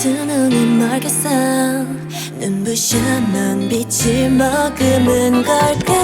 수능이 멀겠어. 눈부셔 넌 빛을 머금은 걸까?